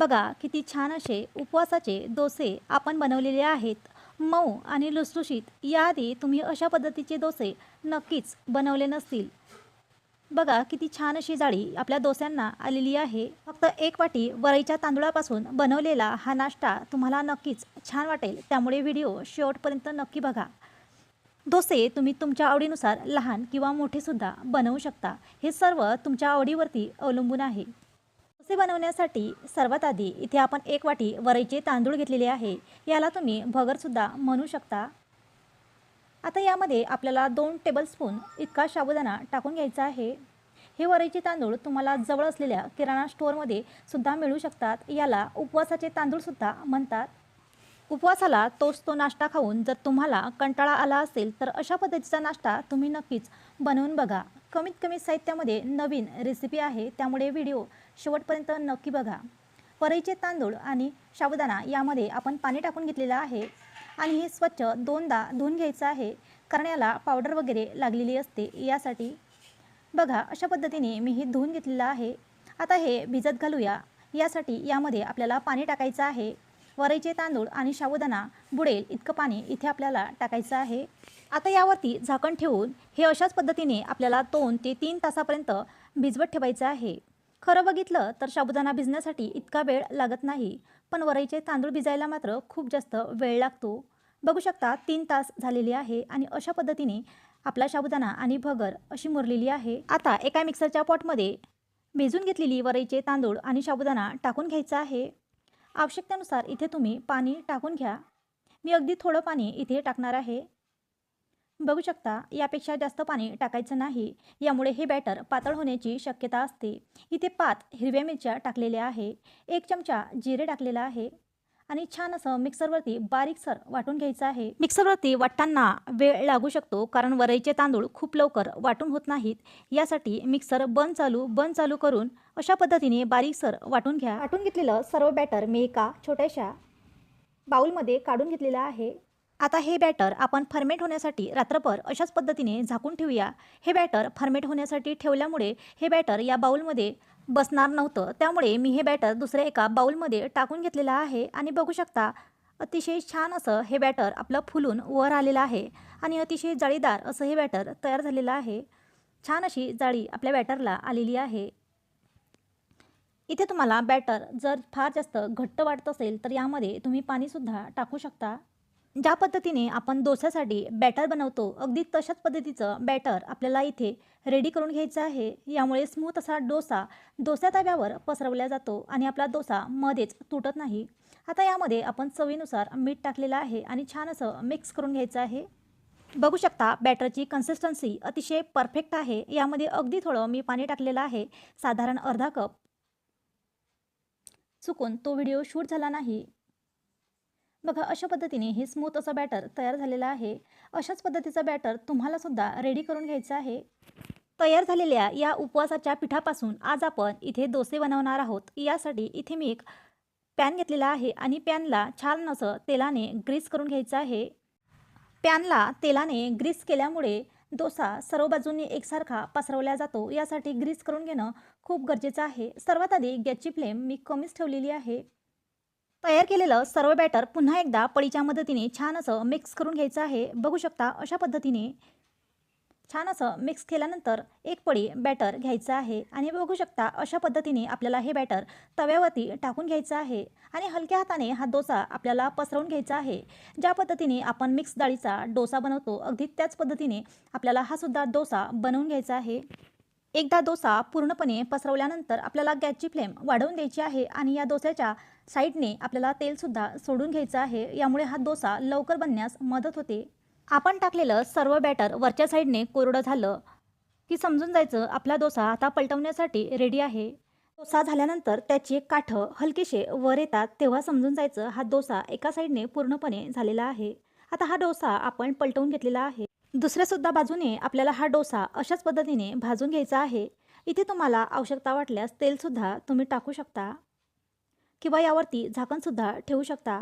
बघा किती छान असे उपवासाचे डोसे आपण बनवलेले आहेत. मऊ आणि लुसलुशीत याआधी तुम्ही अशा पद्धतीचे डोसे नक्कीच बनवले नसतील. बघा किती छान अशी जाळी आपल्या डोस्यांना आलेली आहे. फक्त एक वाटी वरईच्या तांदूळापासून बनवलेला हा नाश्ता तुम्हाला नक्कीच छान वाटेल. त्यामुळे व्हिडिओ शेवटपर्यंत नक्की बघा. डोसे तुम्ही तुमच्या आवडीनुसार लहान किंवा मोठेसुद्धा बनवू शकता. हे सर्व तुमच्या आवडीवरती अवलंबून आहे. ते बनवण्यासाठी सर्वात आधी इथे आपण एक वाटी वरईचे तांदूळ घेतलेले आहे. याला तुम्ही भगरसुद्धा म्हणू शकता. आता यामध्ये आपल्याला दोन टेबलस्पून इतका साबुदाणा टाकून घ्यायचा आहे. हे वरईचे तांदूळ तुम्हाला जवळ असलेल्या किराणा स्टोअरमध्ये सुद्धा मिळू शकतात. याला उपवासाचे तांदूळसुद्धा म्हणतात. उपवासाला तोच तो नाश्ता खाऊन जर तुम्हाला कंटाळा आला असेल तर अशा पद्धतीचा नाश्ता तुम्ही नक्कीच बनवून बघा. कमीत कमी साहित्यामध्ये नवीन रेसिपी आहे त्यामुळे व्हिडिओ शेवटपर्यंत नक्की बघा. परईचे तांदूळ आणि साबुदाणा यामध्ये आपण पाणी टाकून घेतलेलं आहे आणि हे स्वच्छ दोनदा धुवून घ्यायचं आहे. कारण याला पावडर वगैरे लागलेली असते यासाठी. बघा अशा पद्धतीने मी हे धुवून घेतलेलं आहे. आता हे भिजत घालूया. यासाठी यामध्ये आपल्याला पाणी टाकायचं आहे. वरईचे तांदूळ आणि साबुदाणा बुडेल इतकं पाणी इथे आपल्याला टाकायचं आहे. आता यावरती झाकण ठेवून हे अशाच पद्धतीने आपल्याला दोन ते तीन तासापर्यंत भिजवत ठेवायचं आहे. खरं बघितलं तर साबुदाणा भिजण्यासाठी इतका वेळ लागत नाही पण वरईचे तांदूळ भिजायला मात्र खूप जास्त वेळ लागतो. बघू शकता तीन तास झालेले आहे आणि अशा पद्धतीने आपला साबुदाणा आणि भगर अशी मुरलेली आहे. आता एका मिक्सरच्या पॉटमध्ये भिजून घेतलेली वरईचे तांदूळ आणि साबुदाणा टाकून घ्यायचा आहे. आवश्यकतेनुसार इथे तुम्ही पाणी टाकून घ्या. मी अगदी थोडं पाणी इथे टाकणार आहे. बघू शकता यापेक्षा जास्त पाणी टाकायचं नाही. यामुळे हे बॅटर पातळ होण्याची शक्यता असते. इथे पात हिरव्या मिरच्या टाकलेल्या आहे. एक चमचा जिरे टाकलेला आहे. आणि छान असं मिक्सरवरती बारीकसर वाटून घ्यायचं आहे. मिक्सरवरती वाटताना वेळ लागू शकतो कारण वरईचे तांदूळ खूप लवकर वाटून होत नाहीत. यासाठी मिक्सर बंद चालू बंद चालू करून अशा पद्धतीने बारीकसर वाटून घ्या. वाटून घेतलेलं सर्व बॅटर मी एका छोट्याशा बाउलमध्ये काढून घेतलेलं आहे. आता हे बॅटर आपण फर्मेट होण्यासाठी रात्रभर अशाच पद्धतीने झाकून ठेवूया. हे बॅटर फर्मेट होण्यासाठी ठेवल्यामुळे हे बॅटर या बाउलमध्ये बसणार नव्हतं. त्यामुळे मी हे बॅटर दुसऱ्या एका बाउलमध्ये टाकून घेतलेलं आहे आणि बघू शकता अतिशय छान असं हे बॅटर आपलं फुलून वर आलेलं आहे आणि अतिशय जाळीदार असं हे बॅटर तयार झालेलं आहे. छान अशी जाळी आपल्या बॅटरला आलेली आहे. इथे तुम्हाला बॅटर जर फार जास्त घट्ट वाटत असेल तर यामध्ये तुम्ही पाणीसुद्धा टाकू शकता. ज्या पद्धतीने आपण डोस्यासाठी बॅटर बनवतो अगदी तशाच पद्धतीचं बॅटर आपल्याला इथे रेडी करून घ्यायचं आहे. यामुळे स्मूथ असा डोसा डोसा तव्यावर पसरवला जातो आणि आपला डोसा मध्येच तुटत नाही. आता यामध्ये आपण चवीनुसार मीठ टाकलेलं आहे आणि छान असं मिक्स करून घ्यायचं आहे. बघू शकता बॅटरची कन्सिस्टन्सी अतिशय परफेक्ट आहे. यामध्ये अगदी थोडं मी पाणी टाकलेलं आहे. साधारण अर्धा कप चुकून तो व्हिडिओ शूट झाला नाही. बघा अशा पद्धतीने हे स्मूथ असं बॅटर तयार झालेला आहे. अशाच पद्धतीचा बॅटर तुम्हालासुद्धा रेडी करून घ्यायचं आहे. तयार झालेल्या या उपवासाच्या पिठापासून आज आपण इथे डोसे बनवणार आहोत. यासाठी इथे मी एक पॅन घेतलेला आहे आणि पॅनला छान असं तेलाने ग्रीस करून घ्यायचं आहे. पॅनला तेलाने ग्रीस केल्यामुळे डोसा सर्व बाजूंनी एकसारखा पसरवला जातो. यासाठी ग्रीस करून घेणं खूप गरजेचं आहे. सर्वात आधी गॅसची फ्लेम मी कमीच ठेवलेली आहे. तयार केलेलं सर्व बॅटर पुन्हा एकदा पळीच्या मदतीने छान असं मिक्स करून घ्यायचं आहे. बघू शकता अशा पद्धतीने छान असं मिक्स केल्यानंतर एक पळी बॅटर घ्यायचं आहे. आणि बघू शकता अशा पद्धतीने आपल्याला हे बॅटर तव्यावरती टाकून घ्यायचं आहे. आणि हलक्या हाताने हा डोसा आपल्याला पसरवून घ्यायचा आहे. ज्या पद्धतीने आपण मिक्स डाळीचा डोसा बनवतो अगदी त्याच पद्धतीने आपल्याला हा सुद्धा डोसा बनवून घ्यायचा आहे. एकदा डोसा पूर्णपणे पसरवल्यानंतर आपल्याला गॅसची फ्लेम वाढवून द्यायची आहे आणि या डोस्याच्या साईडने आपल्याला तेलसुद्धा सोडून घ्यायचं आहे. यामुळे हा डोसा लवकर बनण्यास मदत होते. आपण टाकलेलं सर्व बॅटर वरच्या साईडने कोरडं झालं की समजून जायचं आपला डोसा आता पलटवण्यासाठी रेडी आहे. डोसा झाल्यानंतर त्याची काठं हलकीशे वर येतात तेव्हा समजून जायचं हा डोसा एका साईडने पूर्णपणे झालेला आहे. आता हा डोसा आपण पलटवून घेतलेला आहे. दुसऱ्यासुद्धा बाजूने आपल्याला हा डोसा अशाच पद्धतीने भाजून घ्यायचा आहे. इथे तुम्हाला आवश्यकता वाटल्यास तेलसुद्धा तुम्ही टाकू शकता. किंवा यावरती झाकणसुद्धा ठेवू शकता.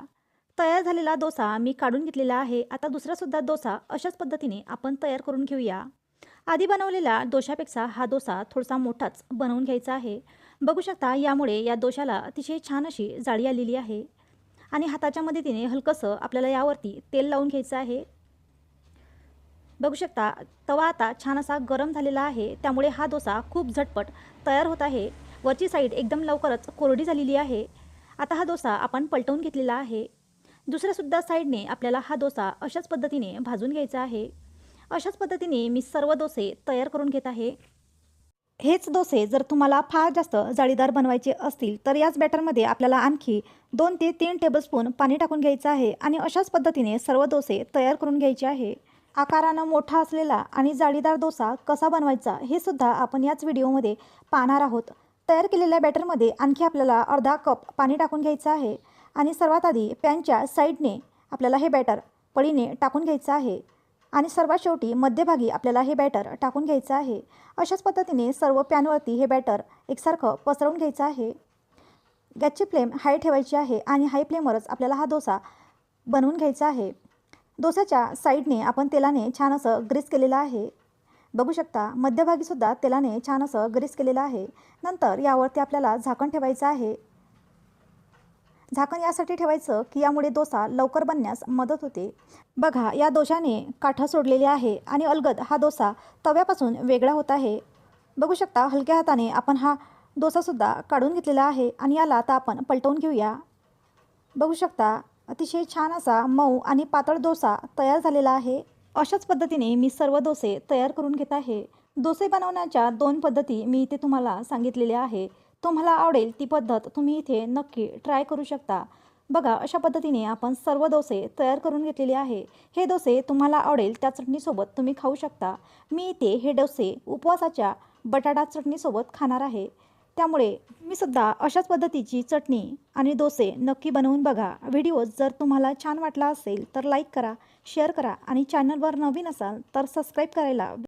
तयार झालेला डोसा मी काढून घेतलेला आहे. आता दुसरासुद्धा डोसा अशाच पद्धतीने आपण तयार करून घेऊया. आधी बनवलेल्या डोशापेक्षा हा डोसा थोडासा मोठाच बनवून घ्यायचा आहे. बघू शकता यामुळे या दोशाला अतिशय छान अशी जाळी आलेली आहे. आणि हाताच्या मदतीने हलकंसं आपल्याला यावरती तेल लावून घ्यायचं आहे. बघू शकता तवा आता छान असा गरम झालेला आहे त्यामुळे हा डोसा खूप झटपट तयार होत आहे. वरची साईड एकदम लवकरच कोरडी झालेली आहे. आता हा डोसा आपण पलटवून घेतलेला आहे. दुसऱ्यासुद्धा साईडने आपल्याला हा डोसा अशाच पद्धतीने भाजून घ्यायचा आहे. अशाच पद्धतीने मी सर्व डोसे तयार करून घेत आहे. हेच डोसे जर तुम्हाला फार जास्त जाळीदार बनवायचे असतील तर याच बॅटरमध्ये आपल्याला आणखी दोन ते तीन टेबलस्पून पाणी टाकून घ्यायचं आहे आणि अशाच पद्धतीने सर्व डोसे तयार करून घ्यायचे आहे. आकारानं मोठा असलेला आणि जाळीदार डोसा कसा बनवायचा हे सुद्धा आपण याच व्हिडिओमध्ये पाहणार आहोत. तयार केलेल्या बॅटरमध्ये आणखी आपल्याला अर्धा कप पाणी टाकून घ्यायचं आहे आणि सर्वात आधी पॅनच्या साईडने आपल्याला हे बॅटर पळीने टाकून घ्यायचं आहे आणि सर्वात शेवटी मध्यभागी आपल्याला हे बॅटर टाकून घ्यायचं आहे. अशाच पद्धतीने सर्व पॅनवरती हे बॅटर एकसारखं पसरवून घ्यायचं आहे. गॅसची फ्लेम हाय ठेवायची आहे आणि हाय फ्लेमवरच आपल्याला हा डोसा बनवून घ्यायचा आहे. डोसाच्या साईडने आपण तेलाने छान असं ग्रीस केलेलं आहे. बघू शकता मध्यभागीसुद्धा तेलाने छान असं ग्रीस केलेलं आहे. नंतर यावरती आपल्याला झाकण ठेवायचं आहे. झाकण यासाठी ठेवायचं की यामुळे डोसा लवकर बनण्यास मदत होते. बघा या दोशाने काठं सोडलेली आहे आणि अलगद हा डोसा तव्यापासून वेगळा होत आहे. बघू शकता हलक्या हाताने आपण हा डोसासुद्धा काढून घेतलेला आहे आणि याला आता आपण पलटवून घेऊया. बघू शकता अतिशय छान असा मऊ आणि पातळ डोसा तयार झालेला आहे. अशाच पद्धतीने मी सर्व डोसे तयार करून घेत आहे. डोसे बनवण्याच्या दोन पद्धती मी इथे तुम्हाला सांगितलेल्या आहे. तुम्हाला आवडेल ती पद्धत तुम्ही इथे नक्की ट्राय करू शकता. बघा अशा पद्धतीने आपण सर्व डोसे तयार करून घेतलेले आहे. हे डोसे तुम्हाला आवडेल त्या चटणीसोबत तुम्ही खाऊ शकता. मी इथे हे डोसे उपवासाच्या बटाटा चटणीसोबत खाणार आहे. त्यामुळे मी सुद्धा अशाच पद्धतीची चटणी आणि डोसे नक्की बनवून बघा. व्हिडिओ जर तुम्हाला छान वाटला असेल तर लाईक करा शेअर करा आणि चॅनलवर नवीन असाल तर सबस्क्राईब करायला